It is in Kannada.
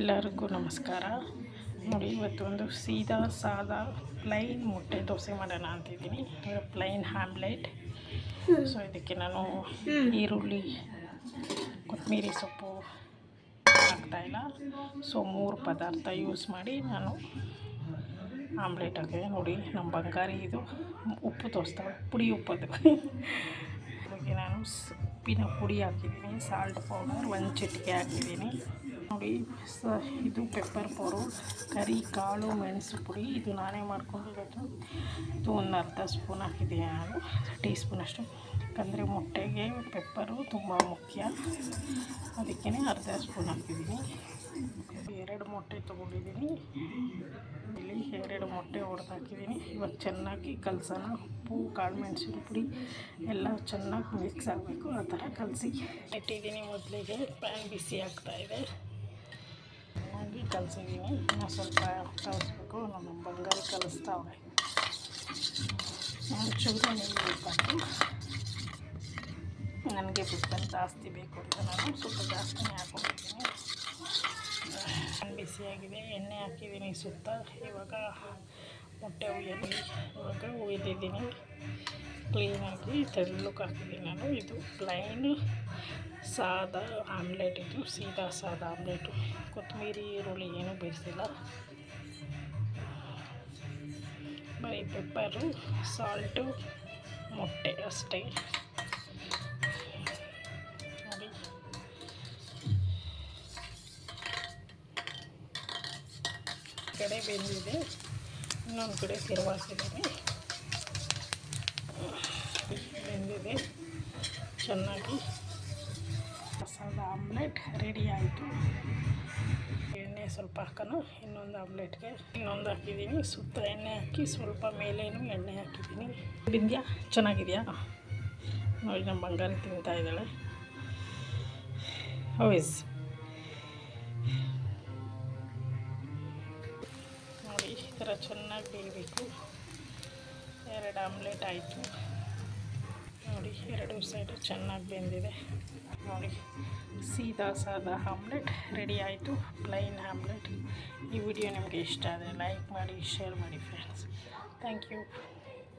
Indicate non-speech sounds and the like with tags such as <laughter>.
ಎಲ್ಲರಿಗೂ ನಮಸ್ಕಾರ. ನೋಡಿ, ಇವತ್ತು ಒಂದು ಸೀದಾ ಸಾದಾ ಪ್ಲೈನ್ ಮೊಟ್ಟೆ ದೋಸೆ ಮಾಡೋಣ ಅಂತಿದ್ದೀನಿ. ಪ್ಲೈನ್ ಹ್ಯಾಮ್ಲೆಟ್ ಸೊ ಇದಕ್ಕೆ ನಾನು ಈರುಳ್ಳಿ, ಕೊತ್ತಂಬರಿ ಸೊಪ್ಪು ಹಾಕ್ತಾಯಿಲ್ಲ ಸೊ ಮೂರು ಪದಾರ್ಥ ಯೂಸ್ ಮಾಡಿ ನಾನು ಆಮ್ಲೆಟ್ ಹಾಕಿದೆ ನೋಡಿ, ನಮ್ಮ ಬಂಗಾರಿ ಇದು ಉಪ್ಪು ತೋರಿಸ್ತಾವೆ ಪುಡಿ ಉಪ್ಪು ಅದಕ್ಕೆ <laughs> ನಾನು ಉಪ್ಪಿನ ಪುಡಿ ಹಾಕಿದ್ದೀನಿ ಸಾಲ್ಟ್ ಪೌಡರ್ ಒಂದು ಚಿಟಿಕೆ ಹಾಕಿದ್ದೀನಿ. ನೋಡಿ, ಸ, ಇದು ಪೆಪ್ಪರ್ ಪೌಡರ್ ಕರಿ, ಕಾಳು, ಮೆಣಸು ಪುಡಿ, ಇದು ನಾನೇ ಮಾಡ್ಕೊಂಡಿರೋದು. ಇದು ಒಂದು ಅರ್ಧ ಸ್ಪೂನ್ ಹಾಕಿದ್ದೀನಿ ನಾನು ಟೀ ಸ್ಪೂನಷ್ಟು ಯಾಕಂದರೆ ಮೊಟ್ಟೆಗೆ ಪೆಪ್ಪರು ತುಂಬ ಮುಖ್ಯ. ಅದಕ್ಕೇ ಅರ್ಧ ಸ್ಪೂನ್ ಹಾಕಿದ್ದೀನಿ. ಎರಡು ಮೊಟ್ಟೆ ತೊಗೊಂಡಿದ್ದೀನಿ. ಮೊಟ್ಟೆ ಹೊಡೆದು ಇವಾಗ ಚೆನ್ನಾಗಿ ಕಲಸೋಣ. ಉಪ್ಪು ಕಾಳು ಮೆಣಸಿನ ಪುಡಿ ಎಲ್ಲ ಚೆನ್ನಾಗಿ ಮಿಕ್ಸ್ ಆಗಬೇಕು. ಆ ಥರ ಕಲಸಿ. ಇಟ್ಟಿದ್ದೀನಿ ಮೊದಲಿಗೆ. ಪ್ಯಾನ್ ಬಿಸಿ ಆಗ್ತಾಯಿದೆ ಚೆನ್ನಾಗಿ ಕಲಸಿದ್ದೀನಿ ಇನ್ನೂ ಸ್ವಲ್ಪ ಕಲಿಸ್ಬೇಕು. ನಮ್ಮ ಬಂಗಾರ ಕಲಿಸ್ತಾವೆ ಚೂರು ನೀರು ಹಾಕಿ ನನಗೆ ಬಿಟ್ಟಂತ ಜಾಸ್ತಿ ಬೇಕು ಅಂತ ನಾನು. ಸ್ವಲ್ಪ ಜಾಸ್ತಿನೇ ಹಾಕೊಂಡಿದ್ದೀನಿ ಬಿಸಿಯಾಗಿದೆ, ಎಣ್ಣೆ ಹಾಕಿದ್ದೀನಿ. ಸುತ್ತ ಇವಾಗ ಮೊಟ್ಟೆ ಹುಯ್ಯಲಿ ಇವಾಗ ಹುಯ್ದಿದ್ದೀನಿ ಕ್ಲೀನಾಗಿ ತೆಳ್ಳಕ್ಕೆ ಹಾಕಿದ್ದೀನಿ ನಾನು. ಇದು ಪ್ಲೈನ್ ಸಾದಾ ಆಮ್ಲೆಟ್ ಇದು. ಸೀದಾ ಸಾದಾ ಆಮ್ಲೆಟು ಕೊತ್ತಂಬರಿ, ಈರುಳ್ಳಿ ಏನೂ ಬೇಯಿಸಿಲ್ಲ. ಬರೀ ಪೆಪ್ಪರು ಸಾಲ್ಟು ಮೊಟ್ಟೆ ಅಷ್ಟೇ. ಕಡೆ ಬೆಂದಿದೆ. ಇನ್ನೊಂದು ಕಡೆ ತಿರುವಾಸಿದ್ದೀನಿ ಬೆಂದಿದೆ. ಚೆನ್ನಾಗಿ ಮಸಾಲ ಆಮ್ಲೆಟ್ ರೆಡಿ ಆಯಿತು. ಎಣ್ಣೆ ಸ್ವಲ್ಪ ಹಾಕೋಣ ಇನ್ನೊಂದು ಆಮ್ಲೆಟ್ಗೆ ಇನ್ನೊಂದು ಹಾಕಿದ್ದೀನಿ. ಸುತ್ತ ಎಣ್ಣೆ ಹಾಕಿ ಸ್ವಲ್ಪ ಮೇಲೇನು ಎಣ್ಣೆ ಹಾಕಿದ್ದೀನಿ. ಬಿಂದ್ಯಾ? ಚೆನ್ನಾಗಿದೆಯಾ? ನೋಡಿ ನಮ್ಮ ಬಂಗಾರ ತಿಂತಾ ಇದ್ದಾಳೆ. ಹೌಸ್ ಚೆನ್ನಾಗಿ ಬೇಯಬೇಕು. ಎರಡು ಆಮ್ಲೆಟ್ ಆಯಿತು. ನೋಡಿ, ಎರಡು ಸೈಡು ಚೆನ್ನಾಗಿ ಬೆಂದಿದೆ. ನೋಡಿ, ಸೀದಾ ಸಾದಾ ಆಮ್ಲೆಟ್ ರೆಡಿ ಆಯಿತು. Plain omelette. ಈ ವಿಡಿಯೋ ನಿಮಗೆ ಇಷ್ಟ ಆದರೆ ಲೈಕ್ ಮಾಡಿ, ಶೇರ್ ಮಾಡಿ ಫ್ರೆಂಡ್ಸ್ ಥ್ಯಾಂಕ್ ಯು